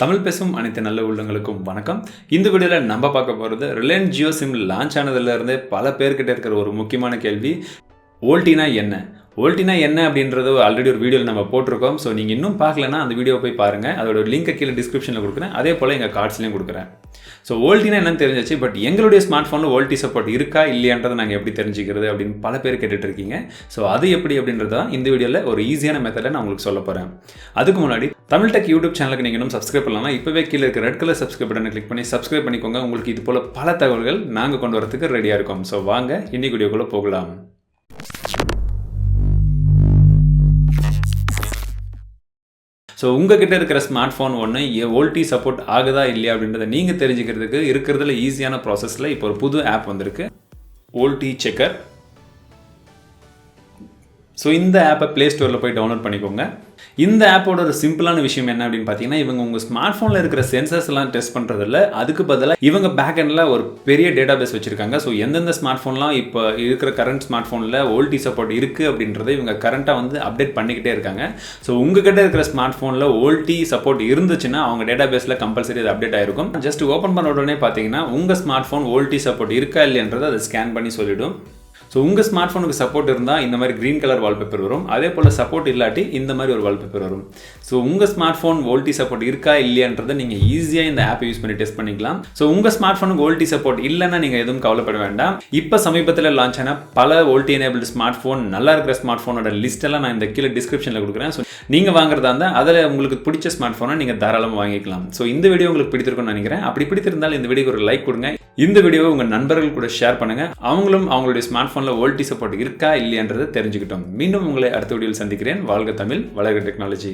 தமிழ் பேசும் அனைத்து நல்ல உள்ளங்களுக்கும் வணக்கம். இந்த வீடியோவில் நம்ம பார்க்க போகிறது ரிலையன்ஸ் ஜியோ சிம் லான்ச் ஆனதுலேருந்தே பல பேர்கிட்ட இருக்கிற ஒரு முக்கியமான கேள்வி ஓல்டினா என்ன? ஓல்டினா என்ன அப்படின்றது ஆல்ரெடி ஒரு வீடியோவில் நம்ம போட்டிருக்கோம். ஸோ நீங்கள் இன்னும் பார்க்கலன்னா அந்த வீடியோ போய் பாருங்கள் அதோட லிங்க்கை கீழே டிஸ்கிரிப்ஷனில் கொடுக்குறேன். அதே போல் எங்கள் கார்ட்ஸ்லையும் கொடுக்குறேன். ஸோ ஓல்டினா என்னன்னு தெரிஞ்சிச்சு பட் எங்களுடைய ஸ்மார்ட் ஃபோனில் ஓல்டி சப்போர்ட் இருக்கா இல்லையான்றதை நாங்கள் எப்படி தெரிஞ்சுக்கிறது அப்படின்னு பல பேர் கேட்டுட்டு இருக்கீங்க. ஸோ அது எப்படி அப்படின்றது தான் இந்த வீடியோவில் ஒரு ஈஸியான மெத்தடில் நான் உங்களுக்கு சொல்ல போகிறேன் அதுக்கு முன்னாடி தமிழ் டெக் யூடியூப் சேனலுக்கு நீங்கள் இன்னும் சப்ஸ்கிரைப் பண்ணலாம் இப்போவே கீழே இருக்க ரெட் கலர் சப்ஸ்கிரைப் பட்டனை கிளிக் பண்ணி சப்ஸ்கிரைப் பண்ணிக்கோங்க. உங்களுக்கு இது போல் பல தகவல்கள் நாங்கள் கொண்டு வரதுக்கு ரெடியாக இருக்கோம். ஸோ வாங்க இன்னைக்கு வீடியோக்குள்ளே போகலாம். ஸோ உங்ககிட்ட இருக்கிற ஸ்மார்ட் ஃபோன் ஒன்று ஓல்டி சப்போர்ட் ஆகுதா இல்லையா அப்படின்றத நீங்கள் தெரிஞ்சுக்கிறதுக்கு இருக்கிறதுல ஈஸியான ப்ராசஸில் இப்போ ஒரு புது ஆப் வந்திருக்கு. ஓல்டி செக்கர் ஸோ இந்த ஆப்பை ப்ளே ஸ்டோரில் போய் டவுன்லோட் பண்ணிக்கோங்க. இந்த ஆப்போட ஒரு சிம்பிளான விஷயம் என்ன அப்படின்னு பார்த்தீங்கன்னா இவங்க உங்கள் ஸ்மார்ட் ஃபோனில் இருக்கிற சென்சர்ஸ் எல்லாம் டெஸ்ட் பண்ணுறதில்ல அதுக்கு பதிலாக இவங்க பேக்எண்டில் ஒரு பெரிய டேட்டா பேஸ் வச்சுருக்காங்க. ஸோ எந்தெந்த ஸ்மார்ட் ஃபோன்லாம் இப்போ இருக்கிற கரண்ட் ஸ்மார்ட் ஃபோனில் ஓல்டி சப்போர்ட் இருக்குது அப்படின்றத இவங்க கரண்ட்டாக வந்து அப்டேட் பண்ணிக்கிட்டே இருக்காங்க. ஸோ உங்ககிட்ட இருக்கிற ஸ்மார்ட் ஃபோனில் ஓல்டி சப்போர்ட் இருந்துச்சுன்னா அவங்க டேட்டா பேஸில் கம்பல்சரி அது அப்டேட் ஆயிருக்கும். ஜஸ்ட் ஓப்பன் பண்ண உடனே பார்த்தீங்கன்னா உங்கள் ஸ்மார்ட் ஃபோன் ஓல்டி சப்போர்ட் இருக்கா இல்லைன்றதை அதை ஸ்கேன் பண்ணி சொல்லிவிடும் ஸோ உங்கள் ஸ்மார்ட் ஃபோனுக்கு சப்போர்ட் இருந்தால் இந்த மாதிரி க்ரீன் கலர் வால்பேப்பர் வரும். அதே போல் சப்போர்ட் இல்லாட்டி இந்த மாதிரி ஒரு வால்பேப்பர் வரும். ஸோ உங்கள் ஸ்மார்ட் ஃபோன் ஓல்டி சப்போர்ட் இருக்கா இல்லையான்றதை நீங்கள் ஈஸியாக இந்த ஆப்பை யூஸ் பண்ணி டெஸ்ட் பண்ணிக்கலாம். ஸோ உங்கள் ஸ்மார்ட் ஃபோனுக்கு ஓல்டி சப்போர்ட் இல்லைன்னா நீங்கள் எதுவும் கவலைப்பட வேண்டாம். இப்போ சமீபத்தில் லான்ச் ஆன பல ஓல்டி எனேபிள் ஸ்மார்ட் ஃபோன் நல்லா இருக்கிற ஸ்மார்ட் ஃபோனோட லிஸ்ட்டெல்லாம் நான் இந்த கீழே டிஸ்கிரிப்ஷனில் கொடுக்குறேன். ஸோ நீங்கள் வாங்குறதா இருந்தால் அதில் உங்களுக்கு பிடிச்ச ஸ்மார்ட் ஃபோனை நீங்கள் தாராளமாக வாங்கிக்கலாம். ஸோ இந்த வீடியோ உங்களுக்கு பிடித்திருக்கும்னு நினைக்கிறேன். அப்படி பிடித்திருந்தால் இந்த வீடியோக்கு ஒரு லைக் கொடுங்க. இந்த வீடியோவை உங்கள் நண்பர்கள் கூட ஷேர் பண்ணுங்கள் அவங்களும் அவங்களுடைய ஸ்மார்ட் ஃபோன் ஃபோனில் ஓல்டி சப்போர்ட் இருக்கா இல்லையன்றதை தெரிஞ்சுக்கிட்டோம். மீண்டும் உங்களை அடுத்த வீடியோவில் சந்திக்கிறேன். வாழ்க தமிழ் வளர்க டெக்னாலஜி